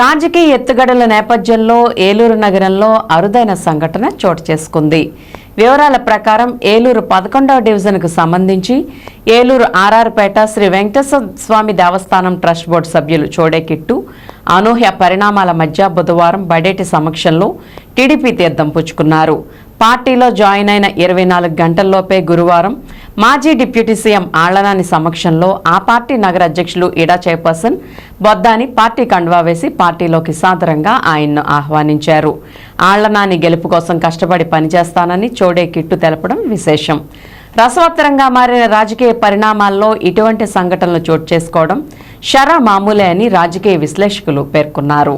రాజకీయ ఎత్తుగడల నేపథ్యంలో ఏలూరు నగరంలో అరుదైన సంఘటన చోటు చేసుకుంది. వివరాల ప్రకారం ఏలూరు పదకొండవ డివిజన్కు సంబంధించి ఏలూరు ఆర్ఆర్పేట శ్రీ వెంకటేశ్వర స్వామి దేవస్థానం ట్రస్ట్ బోర్డు సభ్యులు చోడే కిట్టు అనూహ్య పరిణామాల మధ్య బుధవారం బడేటి సమక్షంలో టీడీపీ తీర్థం పుచ్చుకున్నారు. పార్టీలో జాయిన్ అయిన ఇరవై నాలుగు గంటల్లోపే గురువారం మాజీ డిప్యూటీ సీఎం ఆళ్ళనాని సమక్షంలో ఆ పార్టీ నగర అధ్యక్షులు ఇడా చైర్పర్సన్ బొద్దాని పార్టీ కండువా వేసి పార్టీలోకి సాదరంగా ఆయన్ను ఆహ్వానించారు. ఆళ్ళనాని గెలుపు కోసం కష్టపడి పనిచేస్తానని చోడే కిట్టు తెలపడం విశేషం. రసవత్తరంగా మారిన రాజకీయ పరిణామాల్లో ఇటువంటి సంఘటనలు చోటు చేసుకోవడం షరా మామూలే అని రాజకీయ విశ్లేషకులు పేర్కొన్నారు.